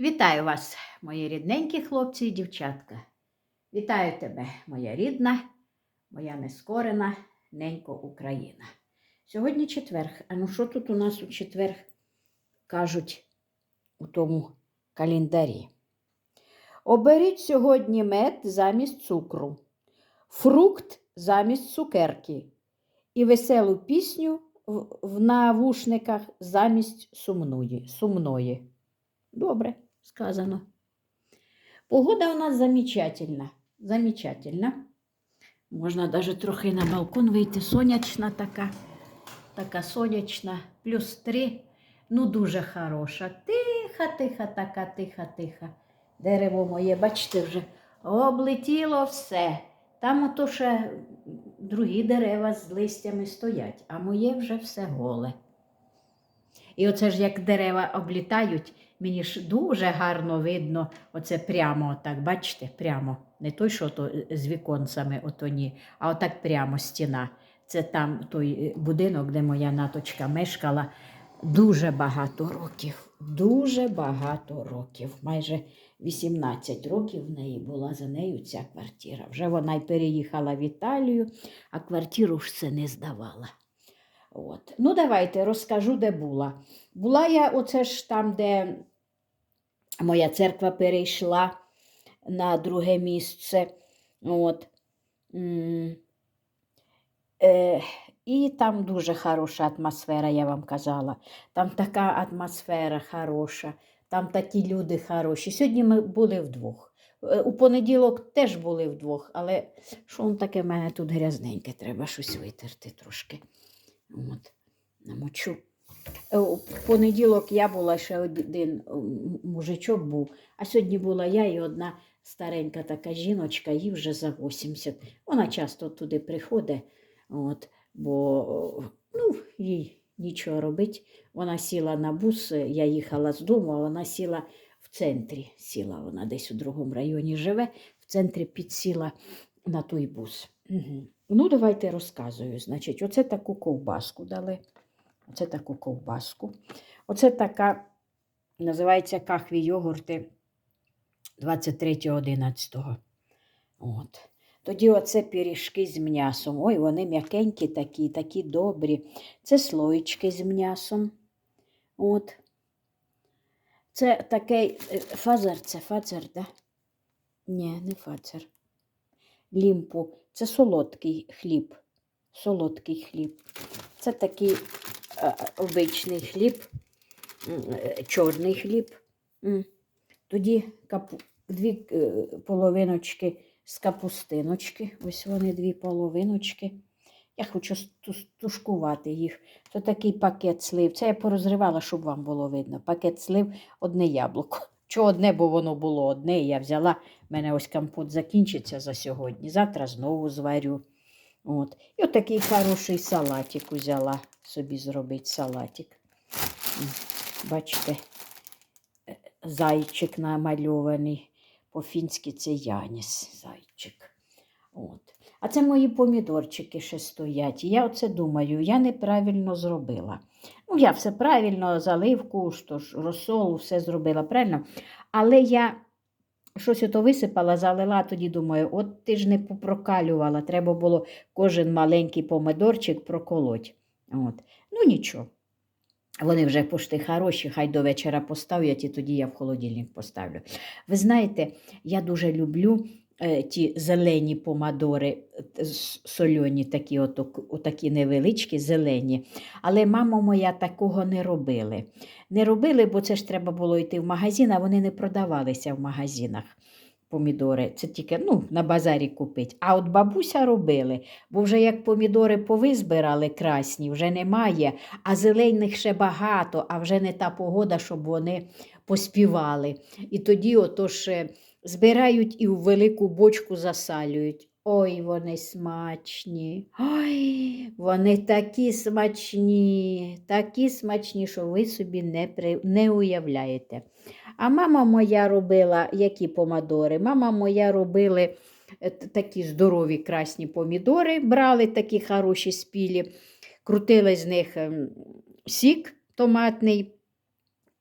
Вітаю вас, мої рідненькі хлопці і дівчатка. Вітаю тебе, моя рідна, моя нескорена ненько Україна. Сьогодні четверг. А ну що тут у нас у четверг кажуть у тому календарі? Оберіть сьогодні мед замість цукру, фрукт замість цукерки і веселу пісню в, навушниках замість сумної. Добре сказано. Погода у нас замечательна. Замечательна. Можна навіть трохи на балкон вийти. Сонячна така. Така сонячна. Плюс три. Ну, дуже хороша. Тиха, тиха, така, тиха, тиха. Дерево моє, бачите, вже облетіло все. Там ото ще другі дерева з листями стоять, а моє вже все голе. І оце ж як дерева облітають, мені ж дуже гарно видно, оце прямо отак, бачите, прямо. Не той, що то з віконцями, ото ні, а отак прямо стіна. Це там той е, будинок, де моя наточка мешкала дуже багато років. Дуже багато років. Майже 18 років в неї була за нею ця квартира. Вже вона й переїхала в Італію, а квартиру ж це не здавала. От. Ну, давайте розкажу, де була. Була я оце ж там, де моя церква перейшла на друге місце. От. Е, і там дуже хороша атмосфера, я вам казала. Там така атмосфера хороша, там такі люди хороші. Сьогодні ми були вдвох. Е, У понеділок теж були вдвох, але що воно таке в мене тут грязненьке, треба щось витерти трошки. От, намочу. Е, У понеділок я була ще один мужичок був, а сьогодні була я і одна старенька така жіночка, їй вже за 80. Вона часто туди приходить, от, бо ну, їй нічого робить. Вона сіла на бус, я їхала з дому, а вона сіла в центрі. Сіла вона десь у другому районі живе, в центрі підсіла на той бус. Угу. Ну, давайте розказую. Значить, оце таку ковбаску дали. Оце таку ковбаску. Оце така, називається кахві йогурти 23.11. От. Тоді оце пиріжки з м'ясом. Ой, вони м'якенькі такі, такі добрі. Це слоїчки з м'ясом. От. Це такий е, фазер, це фазер, да? Ні, не фазер. Лімпу. Це солодкий хліб. Солодкий хліб. Це такий обичний хліб, е, чорний хліб. Тоді капу... дві е, половиночки з капустиночки. Ось вони дві половиночки. Я хочу тушкувати їх. Це такий пакет слив. Це я порозривала, щоб вам було видно. Пакет слив, одне яблуко. Чого одне, бо воно було одне, я взяла. У мене ось компот закінчиться за сьогодні. Завтра знову зварю. От. І отакий хороший салатик взяла собі зробити салатик. Бачите, е, зайчик намальований. По-фінськи це Яніс зайчик. От. А це мої помідорчики ще стоять. Я оце думаю, я неправильно зробила. Ну, я все правильно, заливку, що ж, розсолу, все зробила правильно. Але я щось ото висипала, залила, тоді думаю, от ти ж не попрокалювала, треба було кожен маленький помидорчик проколоть. От. Ну нічого. Вони вже пошти хороші, хай до вечора поставлять, і тоді я в холодильник поставлю. Ви знаєте, я дуже люблю е, ті зелені помадори, е, сольоні, такі, отак- отакі невеличкі, зелені. Але мама моя такого не робили. Не робили, бо це ж треба було йти в магазин, а вони не продавалися в магазинах. Помідори, це тільки ну, на базарі купить. А от бабуся робили, бо вже як помідори повизбирали красні, вже немає, а зелених ще багато, а вже не та погода, щоб вони поспівали. І тоді отож е, збирають і в велику бочку засалюють. Ой, вони смачні. Ой, вони такі смачні, такі смачні, що ви собі не, при... не уявляєте. А мама моя робила які помадори? Мама моя робили е, такі здорові красні помідори, брали такі хороші спілі, крутили з них ем, сік томатний,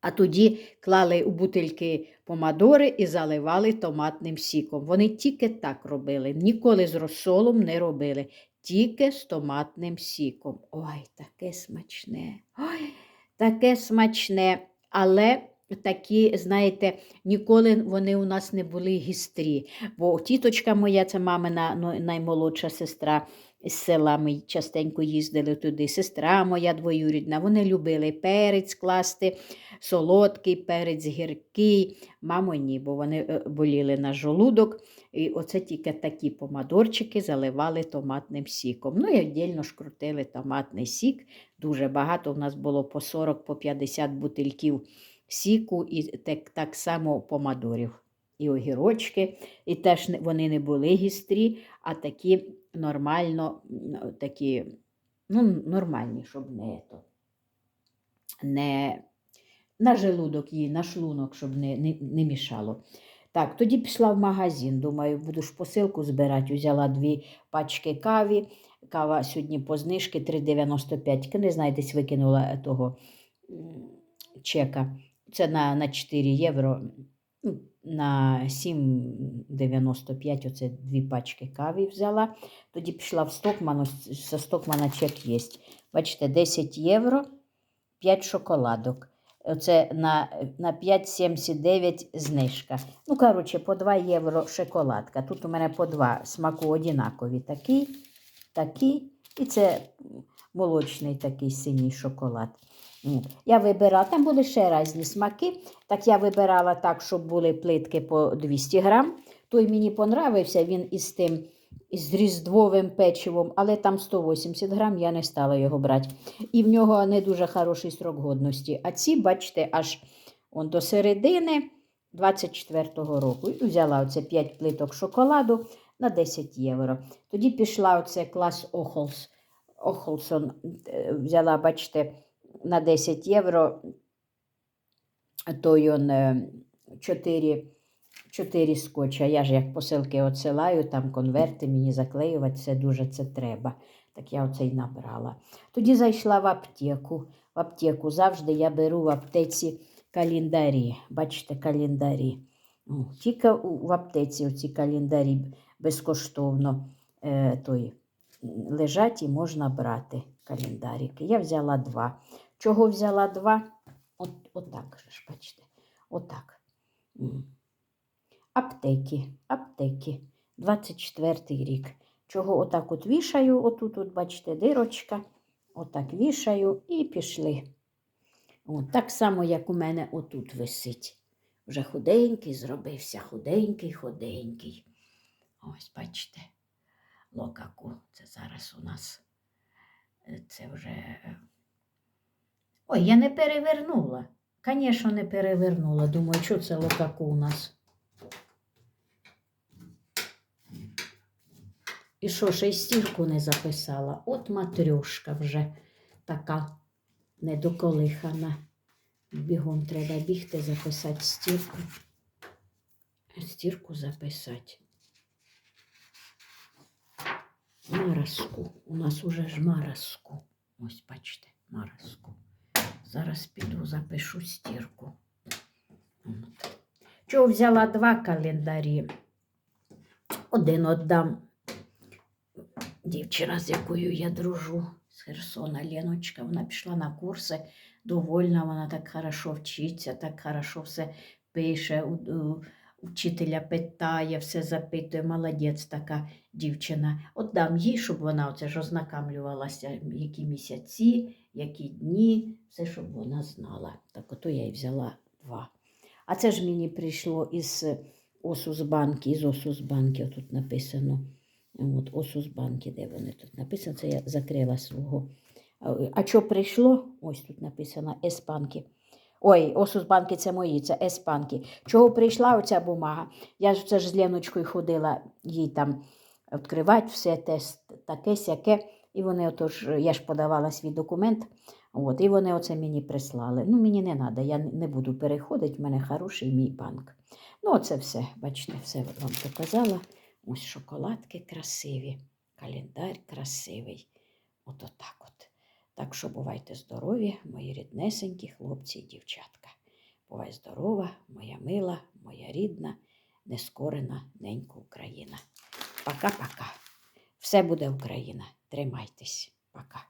А тоді клали у бутильки помадори і заливали томатним сіком. Вони тільки так робили, ніколи з розсолом не робили, тільки з томатним сіком. Ой, таке смачне. Ой, таке смачне. Але такі, знаєте, ніколи вони у нас не були гістрі. Бо тіточка моя, це мамина ну, наймолодша сестра з села, ми частенько їздили туди. Сестра моя двоюрідна, вони любили перець класти, солодкий перець, гіркий. Мамо, ні, бо вони е, боліли на жолудок. І оце тільки такі помадорчики заливали томатним сіком. Ну і віддільно ж крутили томатний сік. Дуже багато. У нас було по 40, по 50 бутильків сіку і так, так само помадорів. І огірочки, і теж вони не були гістрі, а такі нормально, такі, ну, нормальні, щоб не, то, не на желудок їй, на шлунок, щоб не, не, не мішало. Так, тоді пішла в магазин. Думаю, буду ж посилку збирати. Взяла дві пачки каві. Кава сьогодні по знижки 3,95. Не знаю, десь викинула того чека. Це на, на 4 євро. На 7,95 оце дві пачки каві взяла. Тоді пішла в Стокман, за Стокмана чек є. Бачите, 10 євро, 5 шоколадок. Оце на, на 5,79 знижка. Ну, коротше, по 2 євро шоколадка. Тут у мене по 2 смаку однакові. Такий, такий. І це молочний такий синій шоколад. Я вибирала, там були ще різні смаки. Так я вибирала так, щоб були плитки по 200 грам. Той мені понравився, він із тим із різдвовим печивом, але там 180 грам, я не стала його брати. І в нього не дуже хороший срок годності. А ці, бачите, аж он до середини 24-го року. І взяла оце 5 плиток шоколаду на 10 євро. Тоді пішла оце клас Охолс. Охолсон е, взяла, бачите, на 10 євро. той он е, 4, 4 скотча. Я ж як посилки отсилаю, там конверти мені заклеювати, все дуже це треба. Так я оце й набрала. Тоді зайшла в аптеку. В аптеку завжди я беру в аптеці календарі. Бачите, календарі. Тільки в аптеці оці календарі безкоштовно е, той, лежать і можна брати календарики. Я взяла два. Чого взяла два? От, отак ж, бачите. Отак. Аптеки, аптеки. 24 рік. Чого отак от вішаю, отут, от, бачите, дирочка. Отак вішаю і пішли. От, так само, як у мене отут висить. Вже худенький зробився, худенький, худенький. Ось, бачите, локаку. Це зараз у нас. е, Це вже. е, Ой, я не перевернула. Звісно, не перевернула. Думаю, що це локаку у нас. І що, ще й стірку не записала? От матрьошка вже така недоколихана. Бігом треба бігти, записати стірку. Стірку записати. Маразку. У нас уже ж маразку. Ось, бачите, маразку. Зараз піду запишу стірку. Чого взяла два календарі? Один віддам дівчина, з якою я дружу, з Херсона Леночка. Вона пішла на курси, довольна, вона так хорошо вчиться, так хорошо все пише, вчителя питає, все запитує. Молодець така дівчина. От дам їй, щоб вона оце ж ознакомлювалася, які місяці, які дні, все, щоб вона знала. Так ото я й взяла два. А це ж мені прийшло із Осусбанки, із Осусбанки, отут написано. От, Осусбанки, де вони тут написано, це я закрила свого. А, що прийшло? Ось тут написано Еспанки. Ой, Осусбанки це мої, це Еспанки. Чого прийшла оця бумага? Я ж це ж з Леночкою ходила їй там відкривати все те, таке сяке. І вони отож, я ж подавала свій документ, от, і вони оце мені прислали. Ну, мені не треба, я не буду переходити, в мене хороший мій банк. Ну, оце все, бачите, все вам показала. Ось шоколадки красиві, календар красивий. От отак от. Так що бувайте здорові, мої ріднесенькі хлопці і дівчатка. Бувай здорова, моя мила, моя рідна, нескорена ненька Україна. Пока-пока. Все буде Україна. Тримайтесь. Пока.